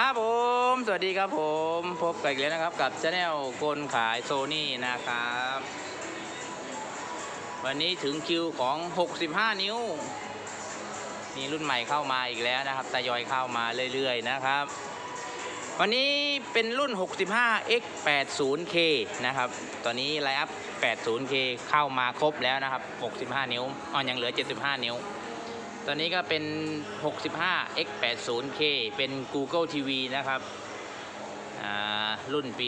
ครับผม สวัสดีครับผม พบกันอีกแล้วนะครับกับช anel คนขายโซนี่นะครับ วันนี้ถึงคิวของ 65 นิ้ว มีรุ่นใหม่เข้ามาอีกแล้วนะครับทยอยเข้ามาเรื่อยๆนะครับ วันนี้เป็นรุ่น 65 x 80 k นะครับ ตอนนี้ไลน์อัพ 80 k เข้ามาครบแล้วนะครับ 65 นิ้วอ๋อยังเหลือ 75 นิ้ว ตอนนี้ก็เป็น 65 x 80 k เป็น Google TV นะครับอ่ารุ่นปี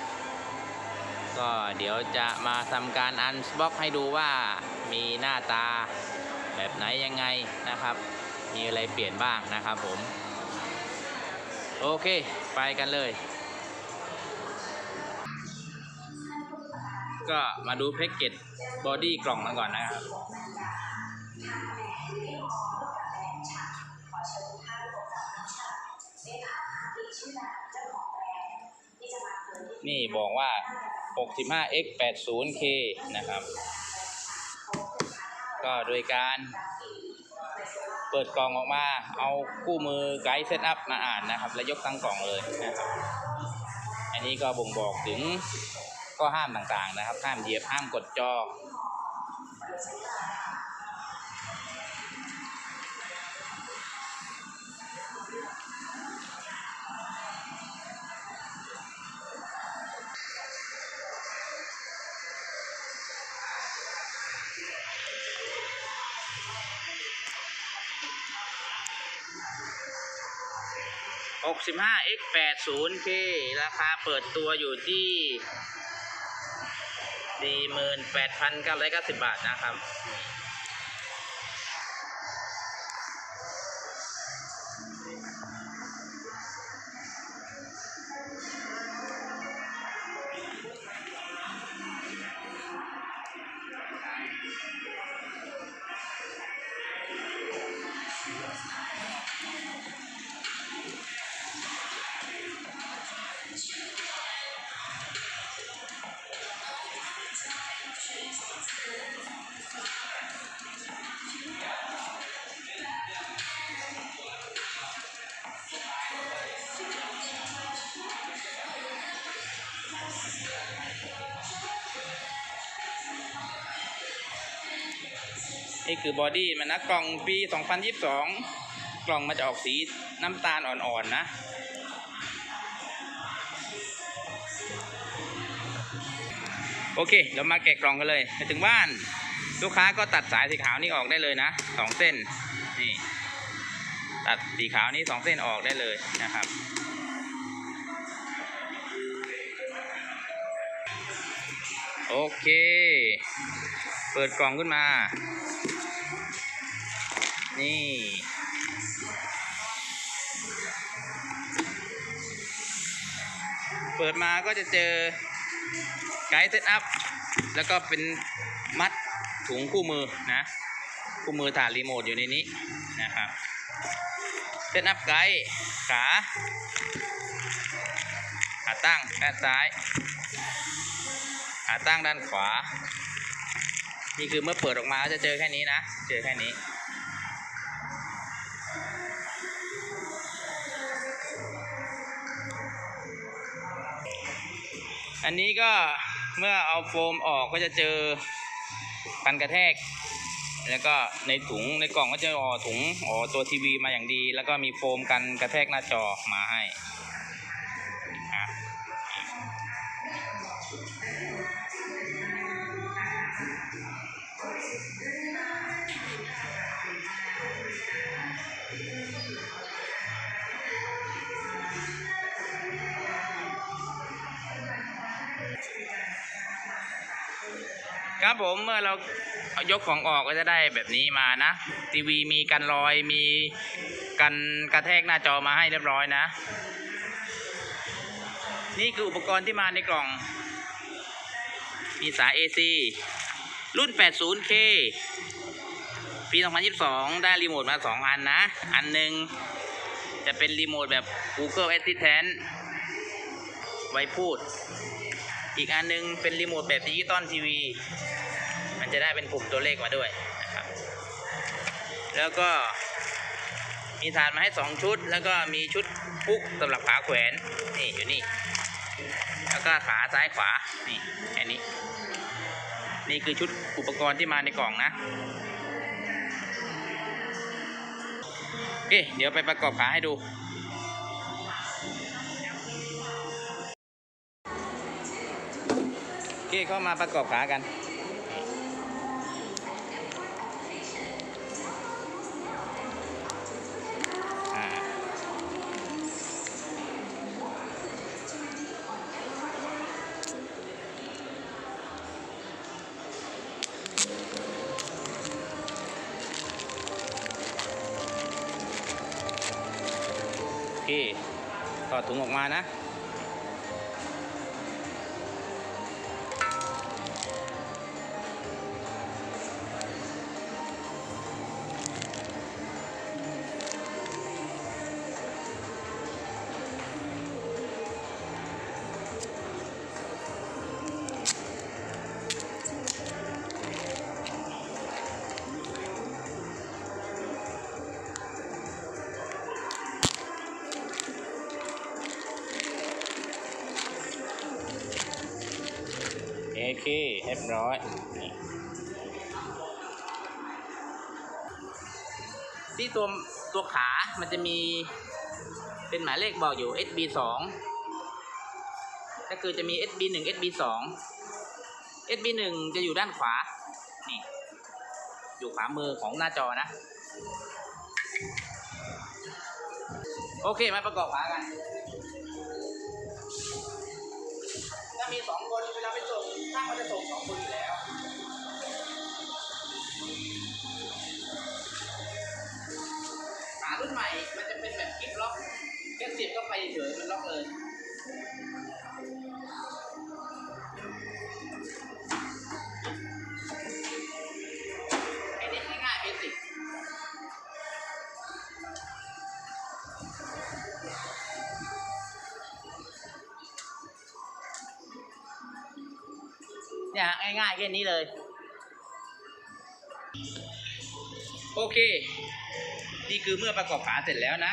2022 ก็เดี๋ยวจะมาทำการอันบ็อกให้ดูว่ามีหน้าตาแบบไหนยังไงนะครับ มีอะไรเปลี่ยนบ้างนะครับผม โอเค ไปกันเลย ก็มาดูแพ็กเกจบอดี้กล่องกันก่อนนะครับ นี่บอกว่า 65x 80k นะครับ ก็โดยการเปิดกล่องออกมา เอาคู่มือไกด์เซตอัพมาอ่านนะครับ แล้วยกทั้งกล่องเลยนะครับ อันนี้ก็บ่งบอกถึงข้อห้ามต่างๆนะครับ ห้ามเหยียบห้ามกดจอ 65 x 80 k ราคาเปิดตัวอยู่ที่ 48,990 บาทนะครับ นี่คือบอดี้มันนะกล่องปี 2022 กล่องมันจะออกสีน้ำตาลอ่อนๆนะโอเคเดี๋ยวมาแกะกล่องกันเลยไปถึงบ้าน ลูกค้าก็ตัดสายสีขาวนี่ออกได้เลยนะสองเส้นนี่ตัดสีขาวนี้สองเส้นออกได้เลยนะครับโอเค เปิดกล่องขึ้นมา นี่ เปิดมาก็จะเจอไกด์เซตอัพ แล้วก็เป็นมัดถุงคู่มือนะ คู่มือถ่านรีโมทอยู่ในนี้นะครับเซตอัพไกด์ขาขาตั้งด้านซ้ายขาตั้งด้านขวา นี่คือเมื่อเปิดออกมาก็จะเจอแค่นี้นะ เจอแค่นี้ อันนี้ก็เมื่อเอาโฟมออกก็จะเจอกันกระแทก แล้วก็ในถุงในกล่องก็จะอ๋อถุงอ๋อตัวทีวีมาอย่างดี แล้วก็มีโฟมกันกระแทกหน้าจอมาให้ ครับผมเมื่อเรายกของออกก็จะได้แบบนี้มานะ ทีวีมีกันรอยมีกันกระแทกหน้าจอมาให้เรียบร้อยนะ นี่คืออุปกรณ์ที่มาในกล่อง มีสาย AC รุ่น 80K ปี 2022 ได้รีโมทมา 2 อันนะ อันหนึ่งจะเป็นรีโมทแบบ Google Assistant ไว้พูด อีกอันหนึงเป็นรีโมทแบบดิจิตอลทีวี มันจะได้เป็นปุ่มตัวเลขมาด้วยนะครับ แล้วก็มีฐานมาให้สองชุด แล้วก็มีชุดพุกสำหรับขาแขวน นี่อยู่นี่ แล้วก็ขาซ้ายขวา นี่แค่นี้ นี่คือชุดอุปกรณ์ที่มาในกล่องนะโอเคเดี๋ยวไปประกอบขาให้ดู โอเขามาประกอบขากันอ่าโอเคถอดถุงออกมานะ เคเรียบร้อยนี่ที่ตัวตัวขา มันจะมีเป็นหมายเลขบอกอยู่ SB 2ก็คือจะมี SB 1 SB 2 SB 1จะอยู่ด้านขวา นี่ อยู่ขวามือของหน้าจอนะ โอเค มาประกอบขากัน ถ้ามีสองคน เขาจะส่งสองคนอยู่แล้วขารุ่นใหม่มันจะเป็นแบบคลิปล็อกแค่เสียบก็ไปเฉยๆมันล็อกเลย เนี่ยง่ายๆแค่นี้เลย โอเค นี่คือเมื่อประกอบขาเสร็จแล้วนะ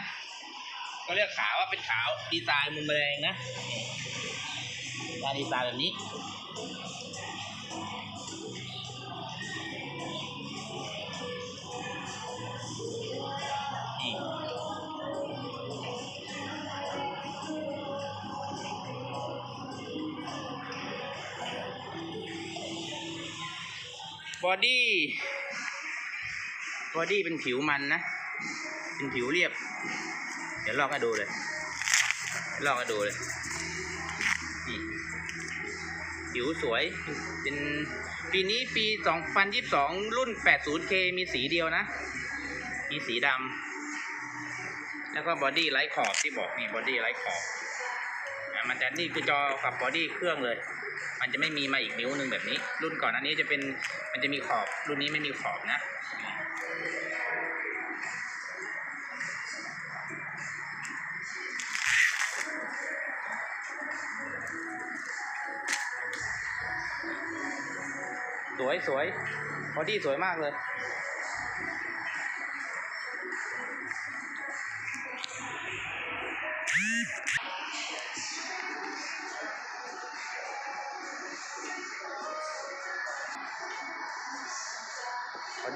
ก็เรียกขาว่าเป็นขาวดีไซน์มุมแรงนะการดีไซน์แบบนี้ บอดี้บอดี้เป็นผิวมันนะ เป็นผิวเรียบ เดี๋ยวลอกให้ดูเลยลอกให้ดูเลยนี่ผิวสวย เป็นปีนี้ปี 2022 รุ่น 80K มีสีเดียวนะ มีสีดำ แล้วก็บอดี้ไร้ขอบที่บอกนี่บอดี้ไร้ขอบอ่มันจะนี่คือจอกับบอดี้เครื่องเลย มันจะไม่มีมาอีกนิ้วหนึ่งแบบนี้ รุ่นก่อนอันนี้จะเป็นมันจะมีขอบรุ่นนี้ไม่มีขอบนะสวยสวยบอดี้สวยมากเลย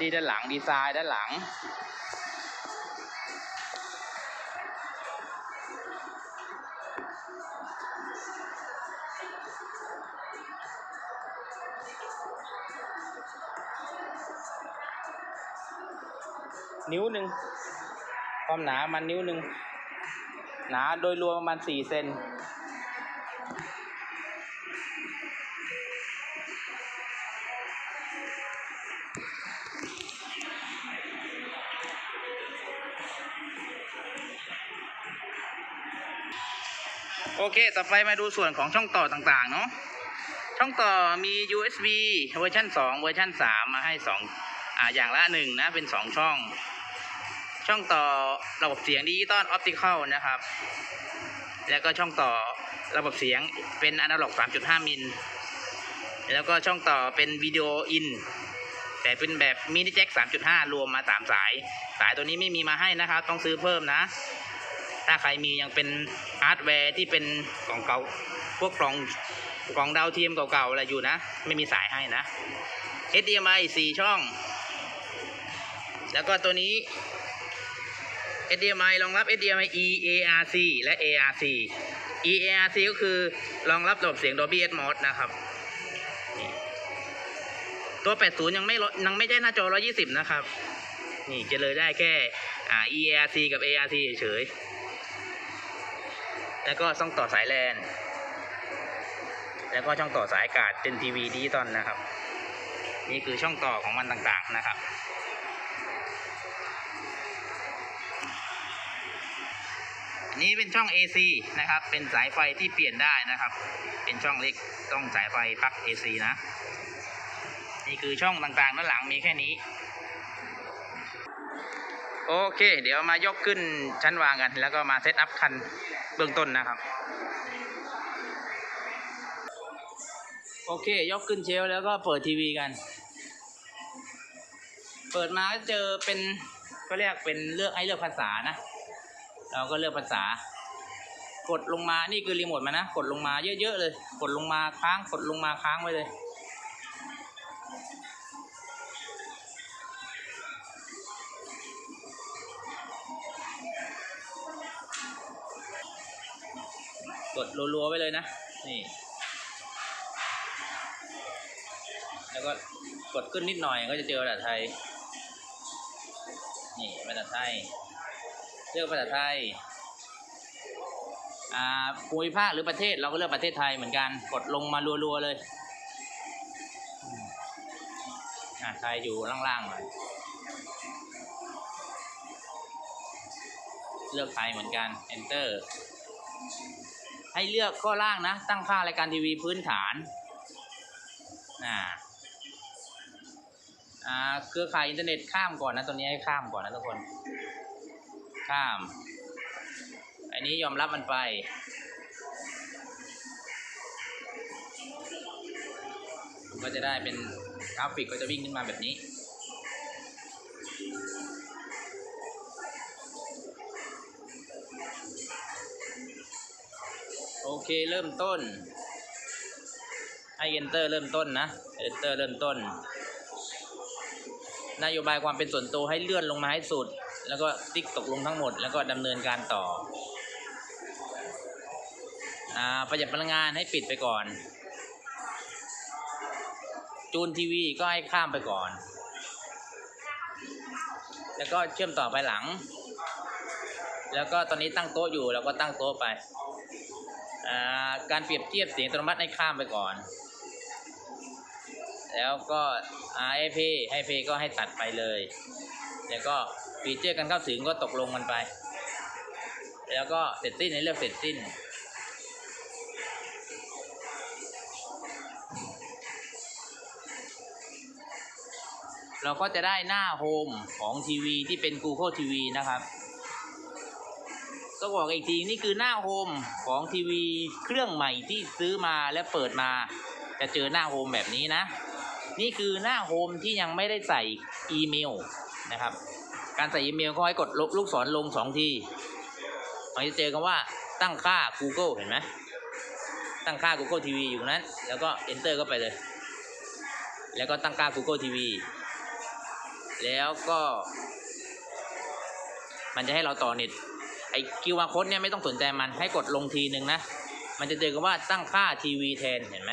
บอดี้ด้านหลังดีไซน์ด้านหลัง นิ้วหนึ่งความหนามันนิ้วหนึ่งหนาโดยรวมประมาณสี่เซน เค ต่อไปมาดูส่วนของช่องต่อต่างๆ เนาะ ช่องต่อมี USB เวอร์ชัน2 เวอร์ชัน3 มาให้2อ่าอย่างละหนึ่งนะ เป็น 2 ช่อง ช่องต่อระบบเสียงดิจิตอลออปติคอลนะครับ แล้วก็ช่องต่อระบบเสียงเป็นอนาล็อก 3.5 มิล แล้วก็ช่องต่อเป็นวิดีโออิน แต่เป็นแบบมินิแจ็ค3.5 รวมมา 3 สาย สายตัวนี้ไม่มีมาให้นะครับ ต้องซื้อเพิ่มนะ ถ้าใครมียังเป็นฮาร์ดแวร์ที่เป็นกล่องเก่าพวกกล่องกล่องดาวเทียมเก่าๆอะไรอยู่นะ ไม่มีสายให้นะ HDMI 4 ช่อง แล้วก็ตัวนี้ HDMI รองรับ HDMI E ARC และ ARC E ARC ก็คือรองรับระบบเสียง Dolby Atmos นะครับ ตัว 80 ยังไม่ยังไม่ได้หน้าจอ 120 นะครับ นี่จะเลยได้แค่อา E ARC กับ ARC เฉยๆ แล้วก็ต้องต่อสายแลนแล้วก็ช่องต่อสายอากาศเป็นทีวีดิจิตอลนะครับ นี่คือช่องต่อของมันต่างๆนะครับนนี้เป็นช่อง AC นะครับ เป็นสายไฟที่เปลี่ยนได้นะครับ เป็นช่องเล็กต้องสายไฟปลั๊ก AC นะ นี่คือช่องต่างๆด้านหลังมีแค่นี้โอเค เดี๋ยวมายกขึ้นชั้นวางกัน แล้วก็มาเซตอัพคัน เบื้องต้นนะครับ โอเค ยกขึ้นเชลแล้วก็เปิดทีวีกัน เปิดมาก็เจอเป็นก็เรียกเป็นเลือกให้เลือกภาษานะ เราก็เลือกภาษา กดลงมานี่คือรีโมทมานะ กดลงมาเยอะๆเลย กดลงมาค้างกดลงมาค้างไว้เลย กดรัวๆไว้เลยนะ นี่ แล้วก็กดขึ้นนิดหน่อยก็จะเจอภาษาไทย นี่ภาษาไทยเลือกภาษาไทยอ่าภูมิภาคหรือประเทศเราก็เลือกประเทศไทยเหมือนกัน กดลงมารัวๆเลยอ่าไทยอยู่ล่างๆหน่อยเลือกไทยเหมือนกัน enter ให้เลือกข้อล่างนะ ตั้งค่ารายการทีวีพื้นฐานอ่าอ่าเครือข่ายอินเทอร์เน็ตข้ามก่อนนะ ตัวนี้ให้ข้ามก่อนนะทุกคน ข้าม อันนี้ยอมรับมันไปก็จะได้เป็นกราฟิกก็จะวิ่งขึ้นมาแบบนี้ เคเริ่มต้น ให้ enter เริ่มต้นนะ enter เริ่มต้น นโยบายความเป็นส่วนตัวให้เลื่อนลงมาให้สุด แล้วก็ติ๊กตกลงทั้งหมด แล้วก็ดำเนินการต่ออาประหยัดพลังงานให้ปิดไปก่อน จูนทีวีก็ให้ข้ามไปก่อน แล้วก็เชื่อมต่อไปหลัง แล้วก็ตอนนี้ตั้งโต๊ะอยู่เราก็ตั้งโต๊ะไป การเปรียบเทียบเสียงอัตโนมัติให้ข้ามไปก่อน แล้วก็ RFP ให้เพก็ให้ตัดไปเลย แล้วก็ฟีเจอร์การเข้าถึงก็ตกลงกันไป แล้วก็เสร็จสิ้นในเรื่องเสร็จสิ้นเราก็จะได้หน้าโฮมของทีวีที่เป็น Google TV นะครับ ก็บอกอีกทีนี่คือหน้าโฮมของทีวีเครื่องใหม่ที่ซื้อมาและเปิดมา จะเจอหน้าโฮมแบบนี้นะ นี่คือหน้าโฮมที่ยังไม่ได้ใส่อีเมลนะครับ การใส่อีเมลก็ให้กดลบลูกศรลงสองทีมันจะเจอกันว่าตั้งค่า Google เห็นไหมตั้งค่า Google TV อยู่นั้น แล้วก็ enter เข้าไปเลย แล้วก็ตั้งค่า Google TV แล้วก็ มันจะให้เราต่อเน็ต ไอ้ QR code เนี่ยไม่ต้องสนใจมันให้กดลงทีหนึ่งนะ มันจะเจอกันว่าตั้งค่าทีวีแทนเห็นไหม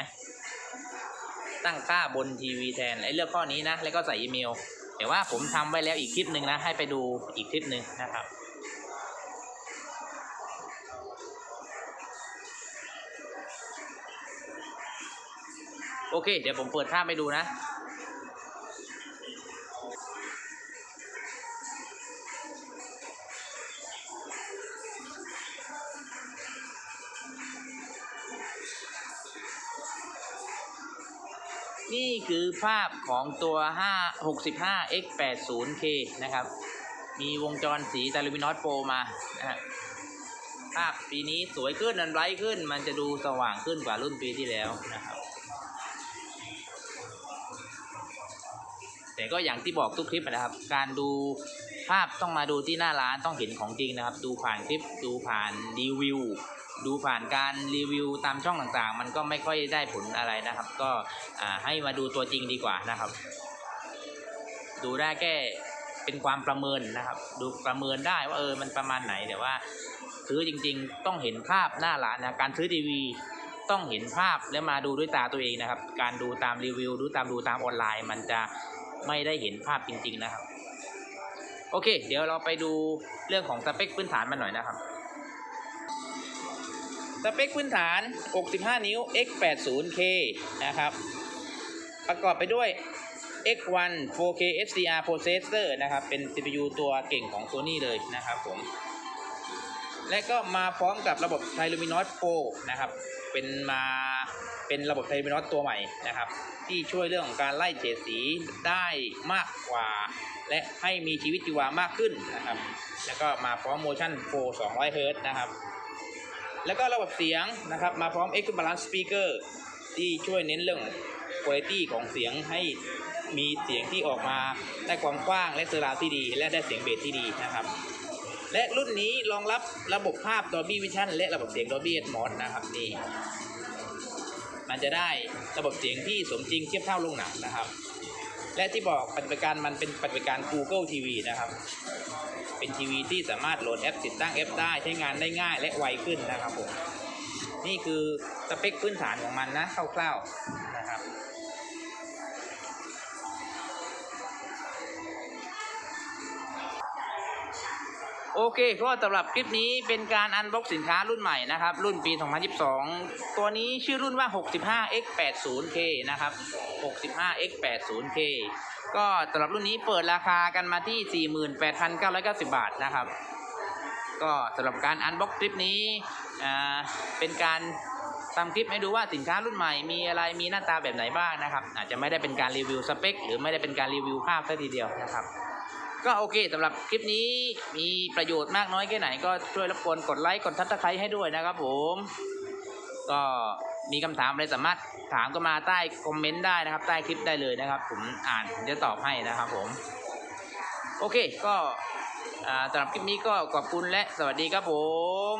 ตั้งค่าบนทีวีแทนไอ้เลือกข้อนี้นะ แล้วก็ใส่อีเมลแต่ว่าผมทำไว้แล้วอีกคลิปหนึ่งนะ ให้ไปดูอีกคลิปหนึ่งนะครับโอเค เดี๋ยวผมเปิดภาพให้ดูนะ นี่คือภาพของตัว5 65 x 8 0 k นะครับ มีวงจรสีตาลูมินอสโปรมานะฮะภาพปีนี้สวยขึ้นนันไบรท์ขึ้น มันจะดูสว่างขึ้นกว่ารุ่นปีที่แล้วนะครับ แต่ก็อย่างที่บอกทุกคลิปนะครับ การดูภาพต้องมาดูที่หน้าร้านต้องเห็นของจริงนะครับ ดูผ่านคลิปดูผ่านรีวิว ดูผ่านการรีวิวตามช่องต่างๆ มันก็ไม่ค่อยได้ผลอะไรนะครับ ก็ให้มาดูตัวจริงดีกว่านะครับ ดูได้แค่เป็นความประเมินนะครับ ดูประเมินได้ว่าเออมันประมาณไหนแต่ว่าซื้อจริงๆ ต้องเห็นภาพหน้าร้านนะการซื้อทีวีต้องเห็นภาพแล้วมาดูด้วยตาตัวเองนะครับ การดูตามรีวิวดูตามดูตามออนไลน์ มันจะไม่ได้เห็นภาพจริง ๆนะครับ โอเค เดี๋ยวเราไปดูเรื่องของสเปคพื้นฐานมันหน่อยนะครับ สเปคพื้นฐาน 65 นิ้ว x80k นะครับ ประกอบไปด้วย X1 4K HDR processor นะครับ เป็น CPU ตัวเก่งของ Sony เลยนะครับผม และก็มาพร้อมกับระบบ t i l u m i n o s Pro นะครับ เป็นมาเป็นระบบ t i l u m i n o s ตัวใหม่นะครับ ที่ช่วยเรื่องของการไล่เฉดสีได้มากกว่า และให้มีชีวิตชีวามากขึ้นนะครับ แล้วก็มาพร้อม Motion Pro 200 Hz นะครับ แล้วก็ระบบเสียงนะครับมาพร้อม Equivalent Speaker ที่ช่วยเน้นเรื่อง Quality ของเสียงให้มีเสียงที่ออกมาได้ความกว้างและเซอร์ราวที่ดี และได้เสียงเบสที่ดีนะครับ และรุ่นนี้รองรับระบบภาพ Dolby Vision และระบบเสียง Dolby Atmos นะครับนี่มันจะได้ระบบเสียงที่สมจริงเทียบเท่าโรงหนังนะครับ และที่บอกปฏิบัติการมันเป็นปฏิบัติการ Google TV นะครับ เป็นทีวีที่สามารถโหลดแอปติดตั้งแอปได้ใช้งานได้ง่ายและไวขึ้นนะครับผม นี่คือสเปคพื้นฐานของมันนะคร่าวๆ โอเคก็สำหรับคลิปนี้เป็นการอันบ็อกสินค้ารุ่นใหม่นะครับ รุ่นปี 2022 ตัวนี้ชื่อรุ่นว่า 65x80k นะครับ 65x80k ก็สำหรับรุ่นนี้เปิดราคากันมาที่ 48,990 บาทนะครับ ก็สำหรับการอันบ็อกคลิปนี้อ่าเป็นการทำคลิปให้ดูว่าสินค้ารุ่นใหม่มีอะไรมีหน้าตาแบบไหนบ้างนะครับ อาจจะไม่ได้เป็นการรีวิวสเปค หรือไม่ได้เป็นการรีวิวภาพซะทีเดียวนะครับ ก็โอเคสำหรับคลิปนี้มีประโยชน์มากน้อยแค่ไหน ก็ช่วยรบกวนกดไลค์กดทัชตะไคร้ให้ด้วยนะครับผม ก็มีคำถามอะไรสามารถถามก็มาใต้คอมเมนต์ได้นะครับ ใต้คลิปได้เลยนะครับ ผมอ่านผมจะตอบให้นะครับผม โอเคก็สำหรับคลิปนี้ก็ขอบคุณและสวัสดีครับผม